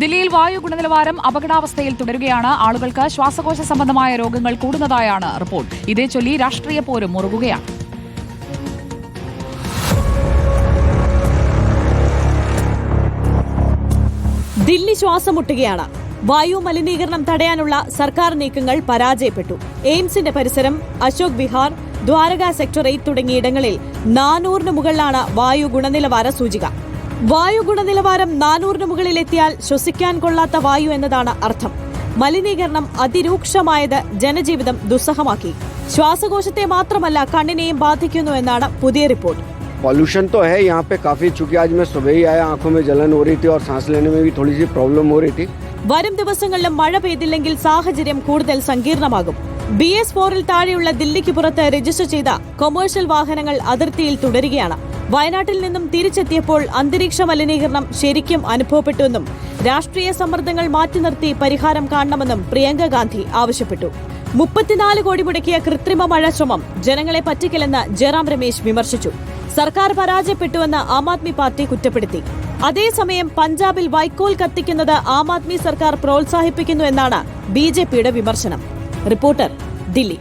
ദില്ലിയിൽ വായു ഗുണനിലവാരം അപകടാവസ്ഥയിൽ തുടരുകയാണ്. ആളുകൾക്ക് ശ്വാസകോശ സംബന്ധമായ രോഗങ്ങൾ കൂടുന്നതായാണ് റിപ്പോർട്ട്. ഇതേ ചൊല്ലി രാഷ്ട്രീയ പോരും മുറുകുകയാണ്. ദില്ലി ശ്വാസം മുട്ടുകയാണ് വായു മലിനീകരണം തടയാനുള്ള സർക്കാർ നീക്കങ്ങൾ പരാജയപ്പെട്ടു. എയിംസിന്റെ പരിസരം അശോക് വിഹാർ ദ്വാരക സെക്ടറേറ്റ് തുടങ്ങിയിടങ്ങളിൽ നാനൂറിന് മുകളിലാണ് വായു ഗുണനിലവാര സൂചിക. വായു ഗുണനിലവാരം നാനൂറിന് മുകളിലെത്തിയാൽ ശ്വസിക്കാൻ കൊള്ളാത്ത വായു എന്നതാണ് അർത്ഥം മലിനീകരണം അതിരൂക്ഷമായത് ജനജീവിതം ദുസ്സഹമാക്കി ശ്വാസകോശത്തെ മാത്രമല്ല കണ്ണിനെയും ബാധിക്കുന്നു എന്നാണ് പുതിയ റിപ്പോർട്ട് पॉल्यूशन तो है यहाँ पे काफ़ी चूंकि आज मैं सुबह ही आया आंखों में जलन हो रही थी और सांस लेने में भी थोड़ी सी प्रॉब्लम हो रही थी വരും ദിവസങ്ങളിലും മഴ പെയ്തില്ലെങ്കിൽ സാഹചര്യം കൂടുതൽ സങ്കീർണമാകും ബി എസ് ഫോറിൽ താഴെയുള്ള ദില്ലിക്ക് പുറത്ത് രജിസ്റ്റർ ചെയ്ത കൊമേഴ്ഷ്യൽ വാഹനങ്ങൾ അതിർത്തിയിൽ തുടരുകയാണ് വയനാട്ടിൽ നിന്നും തിരിച്ചെത്തിയപ്പോൾ അന്തരീക്ഷ മലിനീകരണം ശരിക്കും അനുഭവപ്പെട്ടുവെന്നും രാഷ്ട്രീയ സമ്മർദ്ദങ്ങൾ മാറ്റി നിർത്തി പരിഹാരം കാണണമെന്നും പ്രിയങ്ക ഗാന്ധി ആവശ്യപ്പെട്ടു. മുപ്പത്തിനാല് കോടി മുടക്കിയ കൃത്രിമ മഴ ശ്രമം ജനങ്ങളെ പറ്റിക്കില്ലെന്ന് ജയറാം രമേശ് വിമർശിച്ചു. സർക്കാർ പരാജയപ്പെട്ടുവെന്ന് ആം ആദ്മി പാർട്ടി കുറ്റപ്പെടുത്തി. അതേസമയം പഞ്ചാബിൽ വൈക്കോൽ കത്തിക്കുന്നത് ആം ആദ്മി സർക്കാർ പ്രോത്സാഹിപ്പിക്കുന്നു എന്നാണ് ബി വിമർശനം. റിപ്പോർട്ടർ ദില്ലി